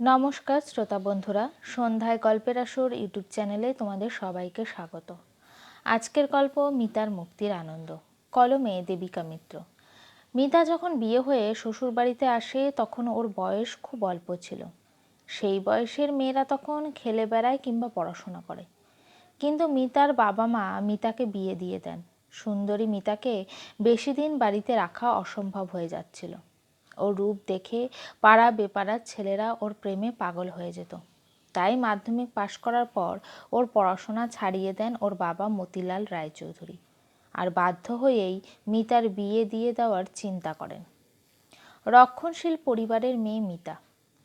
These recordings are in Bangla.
নমস্কার শ্রোতা বন্ধুরা, সন্ধ্যায় গল্পের আসর ইউটিউব চ্যানেলে তোমাদের সবাইকে স্বাগত। আজকের গল্প মিতার মুক্তির আনন্দ, কলমে দেবিকা মিত্র। মিতা যখন বিয়ে হয়ে শ্বশুরবাড়িতে আসে, তখন ওর বয়স খুব অল্প ছিল। সেই বয়সের মেয়েরা তখন খেলে বেড়ায় কিংবা পড়াশোনা করে। কিন্তু মিতার বাবা মা মিতাকে বিয়ে দিয়ে দেন। সুন্দরী মিতাকে বেশি দিন বাড়িতে রাখা অসম্ভব হয়ে যাচ্ছিল। ওর রূপ দেখে পাড়া বেপাড়ার ছেলেরা ওর প্রেমে পাগল হয়ে যেত। তাই মাধ্যমিক পাশ করার পর ওর পড়াশোনা ছাড়িয়ে দেন ওর বাবা মতিলাল রায়চৌধুরী। আর বাধ্য হয়েই মিতার বিয়ে দিয়ে দেওয়ার চিন্তা করেন। রক্ষণশীল পরিবারের মেয়ে মিতা।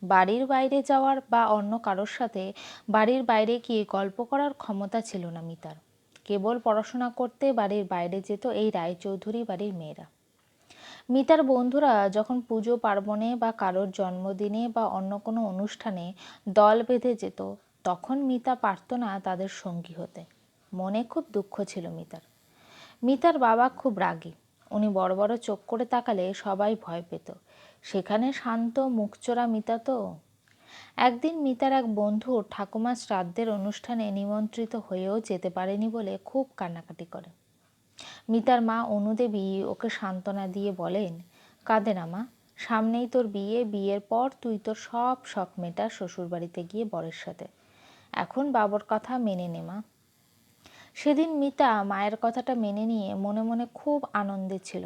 বাড়ির বাইরে যাওয়ার বা অন্য কারোর সাথে বাড়ির বাইরে গিয়ে গল্প করার ক্ষমতা ছিল না মিতার। কেবল পড়াশোনা করতে বাড়ির বাইরে যেত এই রায়চৌধুরী বাড়ির মেয়েরা। মিতার বন্ধুরা যখন পুজো পার্বণে বা কারোর জন্মদিনে বা অন্য কোনো অনুষ্ঠানে দল বেঁধে যেত, তখন মিতা পারত না তাদের সঙ্গী হতে। মনে খুব দুঃখ ছিল মিতার। মিতার বাবা খুব রাগী। উনি বড় বড় চোখ করে তাকালে সবাই ভয় পেত। সেখানে শান্ত, মুখচোরা মিতা তো? একদিন মিতার এক বন্ধু ঠাকুমা শ্রাদ্ধের অনুষ্ঠানে নিমন্ত্রিত হয়েও যেতে পারেনি বলে খুব কান্নাকাটি করে। মিতার মা অনুদেবী ওকে সান্ত্বনা দিয়ে বলেন, কাঁদে না মা, সামনেই তোর বিয়ে, বিয়ের পর তুই তোর সব শখ মেটা শ্বশুরবাড়িতে গিয়ে বরের সাথে। এখন বাবর কথা মেনে নে মা। সেদিন মিতা মায়ের কথাটা মেনে নিয়ে মনে মনে খুব আনন্দে ছিল।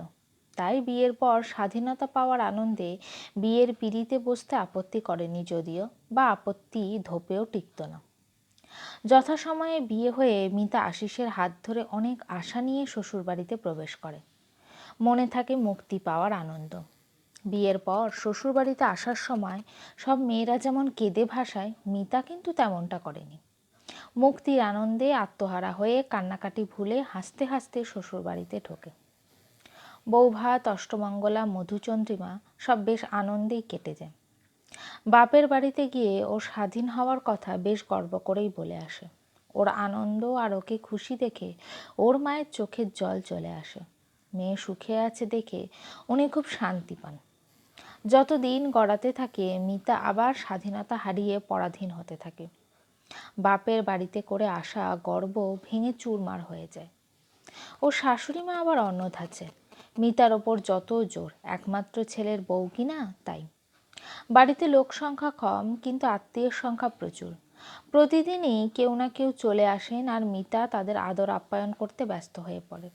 তাই বিয়ের পর স্বাধীনতা পাওয়ার আনন্দে বিয়ের পিড়িতে বসতে আপত্তি করেনি যদিও বা আপত্তি ধোপেও টিকত না। যথাসময়ে বিয়ে হয়ে মিতা আশিসের হাত ধরে অনেক আশা নিয়ে শ্বশুরবাড়িতে প্রবেশ করে। মনে থাকে মুক্তি পাওয়ার আনন্দ। বিয়ের পর শ্বশুরবাড়িতে আসার সময় সব মেয়েরা যেমন কেঁদে ভাসায়, মিতা কিন্তু তেমনটা করেনি। মুক্তির আনন্দে আত্মহারা হয়ে কান্নাকাটি ভুলে হাসতে হাসতে শ্বশুরবাড়িতে ঢোকে। বৌভাত, অষ্টমঙ্গলা, মধুচন্দ্রিমা সব বেশ আনন্দেই কেটে যায়। বাপের বাড়িতে গিয়ে ও স্বাধীন হওয়ার কথা বেশ গর্ব করেই বলে আসে। ওর আনন্দ আর ওকে খুশি দেখে ওর মায়ের চোখের জল চলে আসে। মেয়ে সুখে আছে দেখে উনি খুব শান্তি পান। যত দিন গড়াতে থাকে, মিতা আবার স্বাধীনতা হারিয়ে পরাধীন হতে থাকে। বাপের বাড়িতে করে আসা গর্ব ভেঙে চুরমার হয়ে যায়। ও শাশুড়ি মা আবার অন্য ধাঁচে মিতার ওপর যত জোর, একমাত্র ছেলের বউ কিনা তাই। বাড়িতে লোক সংখ্যা কম, কিন্তু আত্মীয়ের সংখ্যা প্রচুর। প্রতিদিনই কেউ না কেউ চলে আসেন আর মিতা তাদের আদর আপ্যায়ন করতে ব্যস্ত হয়ে পড়ে।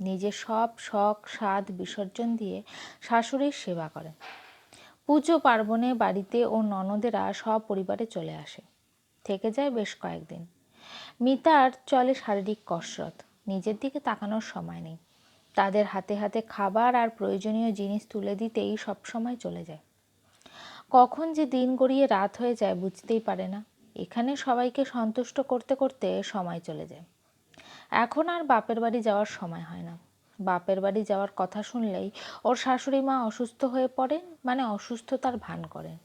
নিজের সব শখ, স্বাদ, বিসর্জন দিয়ে শাশুড়ির সেবা করেন। পুজো পার্বণে বাড়িতে ও ননদেরা সব পরিবারে চলে আসে। থেকে যায় বেশ কয়েকদিন। মিতার চলে শারীরিক কসরত, নিজের দিকে তাকানোর সময় নেই। তাদের হাতে হাতে খাবার আর প্রয়োজনীয় জিনিস তুলে দিতেই সব সময় চলে যায়। কখন যে দিন গড়িয়ে রাত হয়ে যায় বুঝতেই পারে না। এখানে সবাইকে সন্তুষ্ট করতে করতে সময় চলে যায়। এখন আর বাপের বাড়ি যাওয়ার সময় হয় না। বাপের বাড়ি যাওয়ার কথা শুনলেই ওর শাশুড়ি মা অসুস্থ হয়ে পড়েন মানে অসুস্থতার ভান করেন।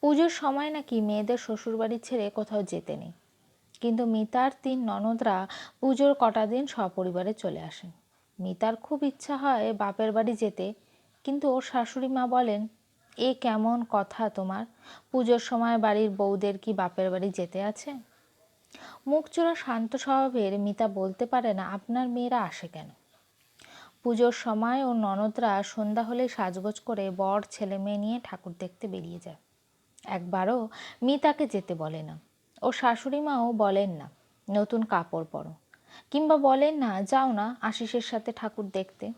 পুজোর সময় নাকি মেয়েদের শ্বশুরবাড়ি ছেড়ে কোথাও যেতে নেই। কিন্তু মিতার তিন ননদরা পুজোর কটা দিন সপরিবারে চলে আসেন। মিতার খুব ইচ্ছা হয় বাপের বাড়ি যেতে, কিন্তু ওর শাশুড়ি মা বলেন এ কেমন কথা তোমার? পুজোর সময় বাড়ির বউদের কি বাপের বাড়ি যেতে আছে? মুখচোরা শান্ত স্বভাবের মিতা বলতে পারে না, আপনার মেয়েরা আসে কেন? পুজোর সময় ও ননদরা সন্ধ্যা হলে সাজগোজ করে বর, ছেলে মেয়ে নিয়ে ঠাকুর দেখতে বেরিয়ে যায়। একবারও মিতাকে যেতে বলে না। ও শাশুড়ি মাও বলেন না, নতুন কাপড় পরো। কিংবা বলেন না, যাও না আশিসের সাথে ঠাকুর দেখতে।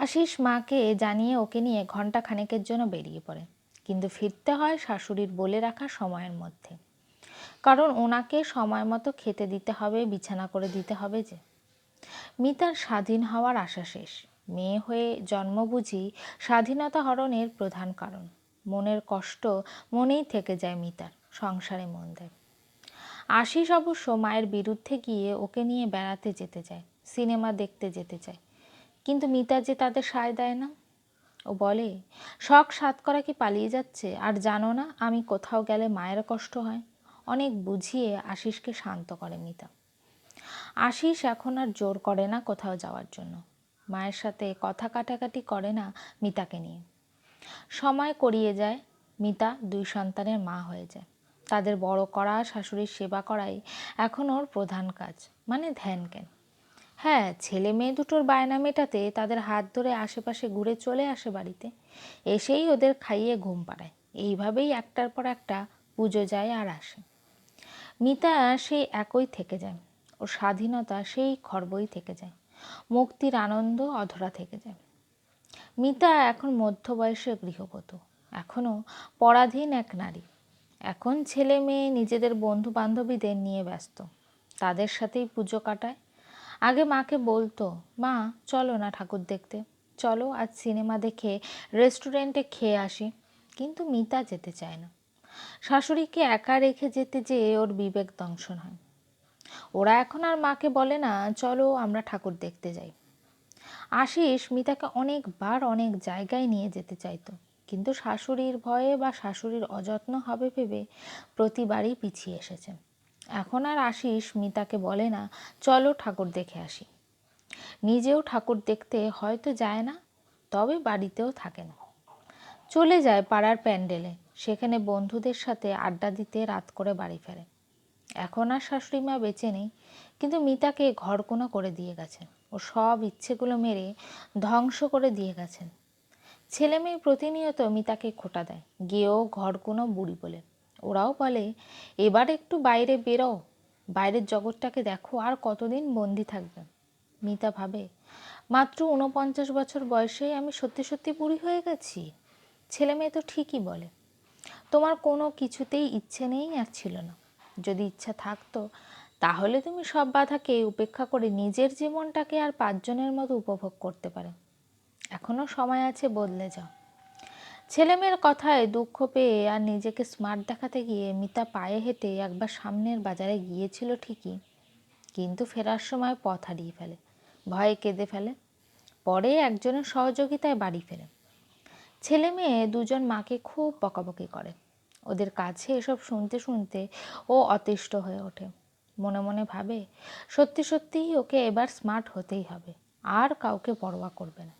আশিস মাকে জানিয়ে ওকে নিয়ে ঘণ্টা খানেকের জন্য বেরিয়ে পড়ে। কিন্তু ফিরতে হয় শাশুড়ির বলে রাখা সময়ের মধ্যে। কারণ ওনাকে সময় মতো খেতে দিতে হবে, বিছানা করে দিতে হবে যে। মিতার স্বাধীন হওয়ার আশা শেষ। মেয়ে হয়ে জন্ম বুঝি স্বাধীনতা হরণের প্রধান কারণ। মনের কষ্ট মনেই থেকে যায় মিতার, সংসারে মন দেয়। আশিস অবশ্য মায়ের বিরুদ্ধে গিয়ে ওকে নিয়ে বেড়াতে যেতে চায় সিনেমা দেখতে যেতে চায় কিন্তু মিতা যে তাদের সায় দেয় না? ও বলে, শখ সাত করা কি পালিয়ে যাচ্ছে? আর জানো না, আমি কোথাও গেলে মায়ের কষ্ট হয়? অনেক বুঝিয়ে আশিসকে শান্ত করে মিতা। আশিস এখন আর জোর করে না কোথাও যাওয়ার জন্য। মায়ের সাথে কথা কাটাকাটি করে না মিতাকে নিয়ে। সময় করিয়ে যায়, মিতা দুই সন্তানের মা হয়ে যায়। তাদের বড় করা শাশুড়ির সেবা করাই এখন ওর প্রধান কাজ মানে ধ্যান জ্ঞান হ্যাঁ ছেলে মেয়ে দুটোর বায়না মেটাতে তাদের হাত ধরে আশেপাশে ঘুরে চলে আসে বাড়িতে। এসেই ওদের খাইয়ে ঘুম পাড়ায়। এইভাবেই একটার পর একটা পুজো যায় আর আসে। মিতা সেই একই থেকে যায়। ও স্বাধীনতা সেই খর্বই থেকে যায়। মুক্তির আনন্দ অধরা থেকে যায়। মিতা এখন মধ্য বয়সের গৃহবধূ। এখনও পরাধীন এক নারী। এখন ছেলে মেয়ে নিজেদের বন্ধু বান্ধবীদের নিয়ে ব্যস্ত। তাদের সাথেই পুজো কাটায়। আগে মাকে বলতো, মা, চলো না ঠাকুর দেখতে। চলো আজ সিনেমা দেখে রেস্টুরেন্টে খেয়ে আসি। কিন্তু মিতা যেতে চায় না। শাশুড়িকে একা রেখে যেতে যেয়ে ওর বিবেক দংশন হয়। ওরা এখন আর মাকে বলে না, চলো আমরা ঠাকুর দেখতে যাই। আশিস মিতাকে অনেকবার অনেক জায়গায় নিয়ে যেতে চাইতো। কিন্তু শাশুড়ির ভয়ে বা শাশুড়ির অযত্ন হবে ভেবে প্রতিবারই পিছিয়ে এসেছে। এখন আর আশিস মিতাকে বলে না। চলো ঠাকুর দেখে আসি। নিজেও ঠাকুর দেখতে হয়তো যায় না, তবে বাড়িতেও থাকে না। চলে যায় পাড়ার প্যান্ডেলে। সেখানে বন্ধুদের সাথে আড্ডা দিতে রাত করে বাড়ি ফেরে। এখন আর শাশুড়ি মা বেঁচে নেই, কিন্তু মিতাকে ঘরকোনা করে দিয়ে গেছেন। ও সব ইচ্ছেগুলো মেরে ধ্বংস করে দিয়ে গেছেন। ছেলে মেয়ে প্রতিনিয়ত মিতাকে খোটা দেয়, গিয়েও ঘরকোনো বুড়ি বলে। ওরাও বলে, এবার একটু বাইরে বেরো বাইরের জগৎটাকে দেখো, আর কতদিন বন্দি থাকবে? মিতা ভাবে, মাত্র ঊনপঞ্চাশ বছর বয়সেই আমি সত্যি সত্যি বুড়ি হয়ে গেছি? ছেলে মেয়ে তো ঠিকই বলে। তোমার কোনো কিছুতেই ইচ্ছে নেই আর ছিল না। যদি ইচ্ছা থাকতো, তাহলে তুমি সব বাধাকে উপেক্ষা করে নিজের জীবনটাকে আর পাঁচজনের মতো উপভোগ করতে পারে। এখনও সময় আছে, বদলে যাও। ছেলেমেয়ের কথায় দুঃখ পেয়ে আর নিজেকে স্মার্ট দেখাতে গিয়ে মিতা পায়ে হেঁটে একবার সামনের বাজারে গিয়েছিল ঠিকই, কিন্তু ফেরার সময় পথ হারিয়ে ফেলে, ভয়ে কেঁদে ফেলে, পরে একজনের সহযোগিতায় বাড়ি ফেরে। ছেলে মেয়ে দুজন মাকে খুব বকাবকি করে, ওদের কাছে এসব শুনতে শুনতে ও অতিষ্ঠ হয়ে ওঠে, মনে মনে ভাবে, সত্যি সত্যিই ওকে এবার স্মার্ট হতেই হবে, আর কাউকে পরোয়া করবে না।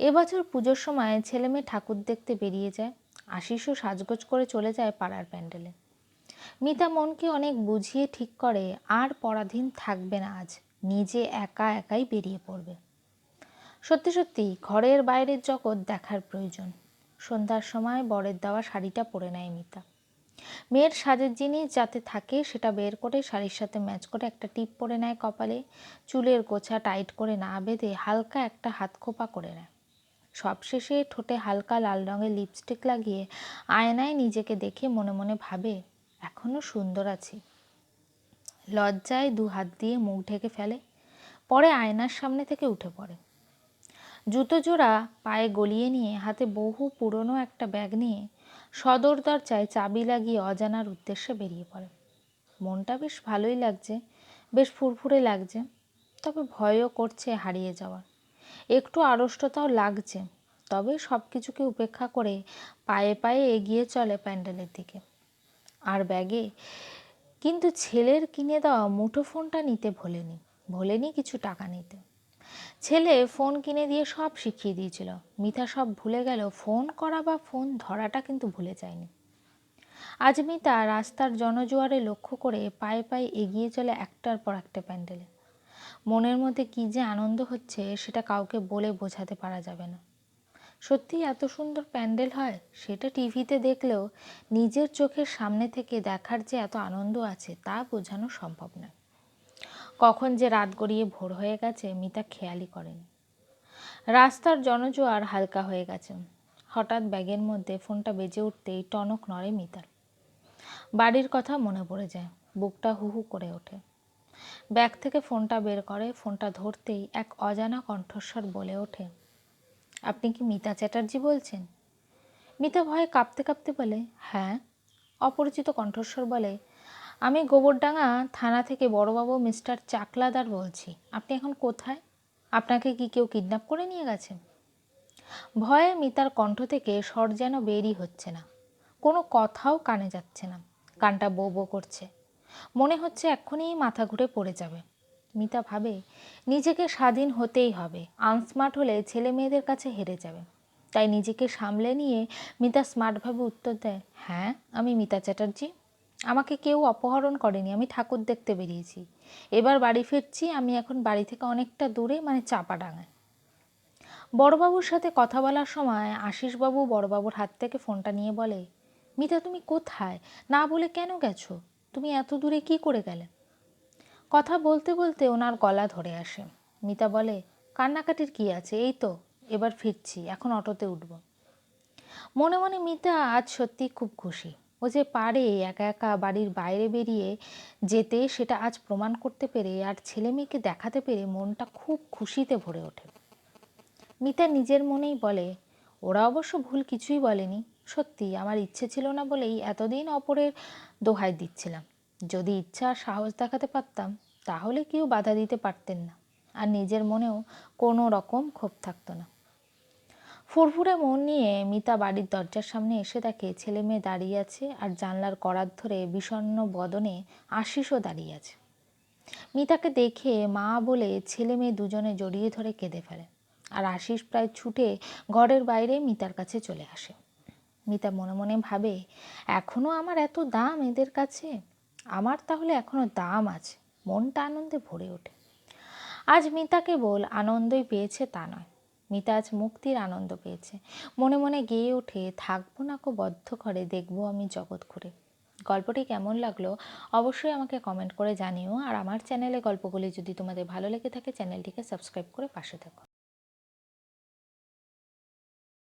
এবছর পুজোর সময় ছেলে মেয়ে ঠাকুর দেখতে বেরিয়ে যায় আশিসও সাজগোজ করে চলে যায় পাড়ার প্যান্ডেলে। মিতা মনকে অনেক বুঝিয়ে ঠিক করে, আর পরাধীন থাকবে না আজ, নিজে একা একাই বেরিয়ে পড়বে। সত্যি সত্যি, ঘরের বাইরের জগৎ দেখার প্রয়োজন। সন্ধ্যার সময় বরের দেওয়া শাড়িটা পরে নেয় মিতা। মেয়ের সাজের জিনিস যাতে থাকে সেটা বের করে শাড়ির সাথে ম্যাচ করে একটা টিপ পরে নেয় কপালে, চুলের গোছা টাইট করে না বেঁধে হালকা একটা হাত খোপা করে নেয়। সবশেষে ঠোঁটে হালকা লাল রঙের লিপস্টিক লাগিয়ে আয়নায় নিজেকে দেখে মনে মনে ভাবে এখনও সুন্দর আছি। লজ্জায় দু হাত দিয়ে মুখ ঢেকে ফেলে, পরে আয়নার সামনে থেকে উঠে পড়ে। জুতো জোড়া পায়ে গলিয়ে নিয়ে হাতে বহু পুরনো একটা ব্যাগ নিয়ে সদর দরজায় চাবি লাগিয়ে অজানার উদ্দেশ্যে বেরিয়ে পড়ে। মনটা বেশ ভালোই লাগছে, বেশ ফুরফুরে লাগছে, তবে ভয়ও করছে হারিয়ে যাওয়ার। একটু আড়ষ্টতাও লাগছে। তবে সব কিছুকে উপেক্ষা করে পায়ে পায়ে এগিয়ে চলে প্যান্ডেলের দিকে। আর ব্যাগে? কিন্তু ছেলের কিনে দেওয়া মুঠো ফোনটা নিতে ভোলেনি। ভোলেনি কিছু টাকা নিতে। ছেলে ফোন কিনে দিয়ে সব শিখিয়ে দিয়েছিল। মিথা সব ভুলে গেল ফোন করা বা ফোন ধরাটা কিন্তু ভুলে যায়নি। আজ মিতা রাস্তার জনজোয়ারে লক্ষ্য করে পায়ে পায়ে এগিয়ে চলে একটার পর একটা প্যান্ডেলে। মনের মধ্যে কী যে আনন্দ হচ্ছে সেটা কাউকে বলে বোঝাতে পারা যাবে না। সত্যি এত সুন্দর প্যান্ডেল হয় সেটা টিভিতে দেখলেও নিজের চোখের সামনে থেকে দেখার যে এত আনন্দ আছে তা বোঝানো সম্ভব নয় কখন যে রাত গড়িয়ে ভোর হয়ে গেছে মিতা খেয়ালই করেনি। রাস্তার জনজোয়ার হালকা হয়ে গেছে। হঠাৎ ব্যাগের মধ্যে ফোনটা বেজে উঠতেই টনক নড়ে মিতার। বাড়ির কথা মনে পড়ে যায়, বুকটা হু হু করে ওঠে। ব্যাগ থেকে ফোনটা বের করে, ফোনটা ধরতেই এক অজানা কণ্ঠস্বর বলে ওঠে, আপনি কি মিতা চ্যাটার্জি বলছেন? মিতা ভয়ে কাঁপতে কাঁপতে বলে হ্যাঁ। অপরিচিত কণ্ঠস্বর বলে, আমি গোবরডাঙ্গা থানা থেকে বড়বাবু মিস্টার চাকলাদার বলছি। আপনি এখন কোথায়? আপনাকে কি কেউ কিডন্যাপ করে নিয়ে গেছে? ভয়ে মিতার কণ্ঠ থেকে স্বর যেন বেরই হচ্ছে না। কোনো কথাও কানে যাচ্ছে না। কানটা বো বো করছে। মনে হচ্ছে এক্ষুনি মাথা ঘুরে পড়ে যাবে। মিতা ভাবে, নিজেকে স্বাধীন হতেই হবে। আনস্মার্ট হলে ছেলে মেয়েদের কাছে হেরে যাবে। তাই নিজেকে সামলে নিয়ে মিতা স্মার্টভাবে উত্তর দেয় হ্যাঁ আমি মিতা চ্যাটার্জি। আমাকে কেউ অপহরণ করেনি। আমি ঠাকুর দেখতে বেরিয়েছি। এবার বাড়ি ফিরছি। আমি এখন বাড়ি থেকে অনেকটা দূরে মানে চাপাডাঙায় বড়বাবুর সাথে কথা বলার সময় আশিসবাবু বড়বাবুর হাত থেকে ফোনটা নিয়ে বলে, মিতা, তুমি কোথায়? না বলে কেন গেছো? তুমি এত দূরে কি করে গেলে? কথা বলতে বলতে ওনার গলা ধরে আসে। মিতা বলে, কান্নাকাটির কি আছে? এই তো, এবার ফিরছি, এখন অটোতে উঠব। মনে মনে মিতা আজ সত্যি খুব খুশি। ও যে পারে একা একা বাড়ির বাইরে বেরিয়ে যেতে, সেটা আজ প্রমাণ করতে পেরে আর ছেলে মেয়েকে দেখাতে পেরে মনটা খুব খুশিতে ভরে ওঠে। মিতা নিজের মনেই বলে, ওরা অবশ্য ভুল কিছুই বলেনি। সত্যি আমার ইচ্ছে ছিল না বলেই এতদিন অপরের দোহাই দিচ্ছিলাম। যদি ইচ্ছা আর সাহস দেখাতে পারতাম, তাহলে কেউ বাধা দিতে পারতেন না। আর নিজের মনেও কোনো রকম ক্ষোভ থাকতো না। ফুরফুরে মন নিয়ে মিতা বাড়ির দরজার সামনে এসে দেখে ছেলে মেয়ে দাঁড়িয়ে আছে আর জানলার করাত ধরে বিষণ্ণ বদনে আশিসও দাঁড়িয়ে আছে। মিতাকে দেখে মা বলে ছেলে মেয়ে দুজনে জড়িয়ে ধরে কেঁদে ফেলে। আর আশিস প্রায় ছুটে ঘরের বাইরে মিতার কাছে চলে আসে। মিতা মনে মনে ভাবে এখনও আমার এত দাম এদের কাছে? আমার তাহলে এখনও দাম আছে। মনটা আনন্দে ভরে ওঠে। আজ মিতা কেবল আনন্দই পেয়েছে তা নয়, মিতা আজ মুক্তির আনন্দ পেয়েছে। মনে মনে গেয়ে ওঠে, থাকব না কো বদ্ধ করে দেখব আমি জগৎ ঘুরে। গল্পটি কেমন লাগল অবশ্যই আমাকে কমেন্ট করে জানিও, আর আমার চ্যানেলে গল্পগুলি যদি তোমাদের ভালো লেগে থাকে, চ্যানেলটিকে সাবস্ক্রাইব করে পাশে থাকো।